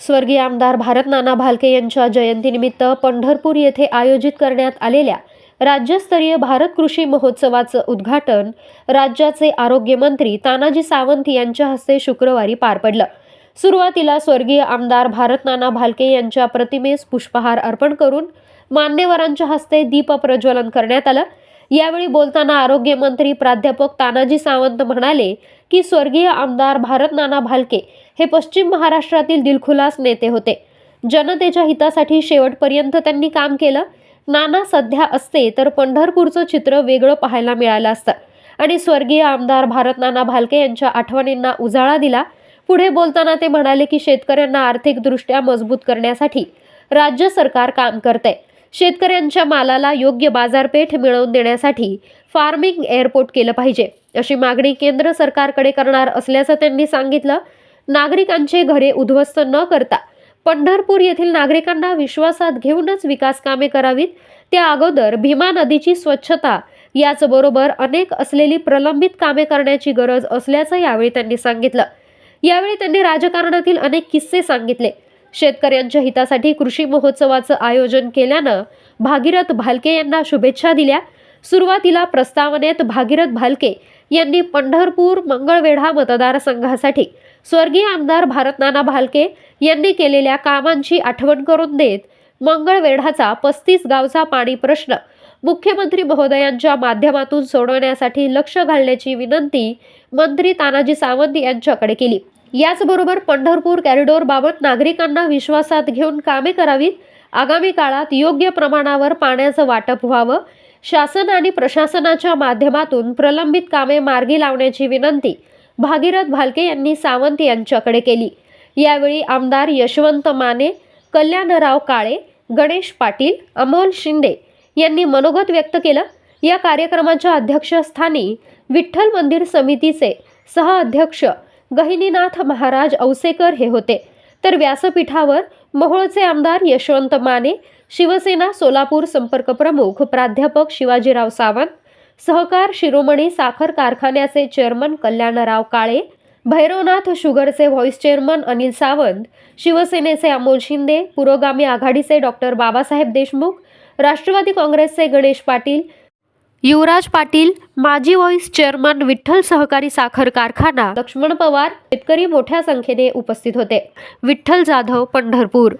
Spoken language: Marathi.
स्वर्गीय आमदार भारत नाना भालके यांच्या जयंतीनिमित्त पंढरपूर येथे आयोजित करण्यात आलेल्या राज्यस्तरीय भारत कृषी महोत्सवाचं उद्घाटन राज्याचे आरोग्यमंत्री तानाजी सावंत यांच्या हस्ते शुक्रवारी पार पडलं. सुरुवातीला स्वर्गीय आमदार भारत नाना भालके यांच्या प्रतिमेस पुष्पहार अर्पण करून मान्यवरांच्या हस्ते दीप प्रज्वलन करण्यात आलं. यावेळी बोलताना आरोग्यमंत्री प्राध्यापक तानाजी सावंत म्हणाले की स्वर्गीय आमदार भारत नाना भालके हे पश्चिम महाराष्ट्रातील दिलखुलास नेते होते. जनतेच्या हितासाठी शेवटपर्यंत त्यांनी काम केलं. नाना सध्या असते तर पंढरपूरचं चित्र वेगळं पाहायला मिळालं असतं. आणि स्वर्गीय आमदार भारत नाना भालके यांच्या आठवणींना उजाळा दिला. पुढे बोलताना ते म्हणाले की शेतकऱ्यांना आर्थिकदृष्ट्या मजबूत करण्यासाठी राज्य सरकार काम करते शेतकऱ्यांच्या मालाला योग्य बाजारपेठ मिळवून देण्यासाठी फार्मिंग एअरपोर्ट केलं पाहिजे अशी मागणी केंद्र सरकारकडे करणार असल्याचं त्यांनी सांगितलं. नागरिकांचे घरे उद्ध्वस्त न करता पंढरपूर येथील नागरिकांना विश्वासात घेऊनच विकास कामे करावीत. त्या अगोदर भीमा नदीची स्वच्छता याचबरोबर अनेक असलेली प्रलंबित कामे करण्याची गरज असल्याचं यावेळी त्यांनी सांगितलं. यावेळी त्यांनी राजकारणातील अनेक किस्से सांगितले. शेतकऱ्यांच्या हितासाठी कृषी महोत्सवाचं आयोजन केल्यानं भागीरथ भालके यांना शुभेच्छा दिल्या. सुरुवातीला प्रस्तावनेत भागीरथ भालके यांनी पंढरपूर मंगळवेढा मतदारसंघासाठी स्वर्गीय आमदार भारतनाना भालके यांनी केलेल्या कामांची आठवण करून देत मंगळवेढाचा पस्तीस गावचा पाणी प्रश्न मुख्यमंत्री महोदयांच्या माध्यमातून सोडवण्यासाठी लक्ष घालण्याची विनंती मंत्री तानाजी सावंत यांच्याकडे केली. याचबरोबर पंढरपूर कॉरिडॉरबाबत नागरिकांना विश्वासात घेऊन कामे करावीत. आगामी काळात योग्य प्रमाणावर पाण्याचं वाटप व्हावं. शासन आणि प्रशासनाच्या माध्यमातून प्रलंबित कामे मार्गी लावण्याची विनंती भागीरथ भालके यांनी सावंत यांच्याकडे केली. यावेळी आमदार यशवंत माने कल्याणराव काळे गणेश पाटील अमोल शिंदे यांनी मनोगत व्यक्त केलं. या कार्यक्रमाच्या अध्यक्षस्थानी विठ्ठल मंदिर समितीचे सहअध्यक्ष गहिनीनाथ महाराज औसेकर हे होते. तर व्यासपीठावर मोहोळचे आमदार यशवंत माने शिवसेना सोलापूर संपर्क प्रमुख प्राध्यापक शिवाजीराव सावंत सहकार शिरोमणी साखर कारखान्याचे चेअरमन कल्याणराव काळे भैरवनाथ शुगरचे व्हॉईस चेअरमन अनिल सावंत शिवसेनेचे अमोल शिंदे पुरोगामी आघाडीचे डॉक्टर बाबासाहेब देशमुख राष्ट्रवादी काँग्रेसचे गणेश पाटील युवराज पाटील माजी व्हॉईस चेअरमन विठ्ठल सहकारी साखर कारखाना लक्ष्मण पवार शेतकरी मोठ्या संख्येने उपस्थित होते. विठ्ठल जाधव पंढरपूर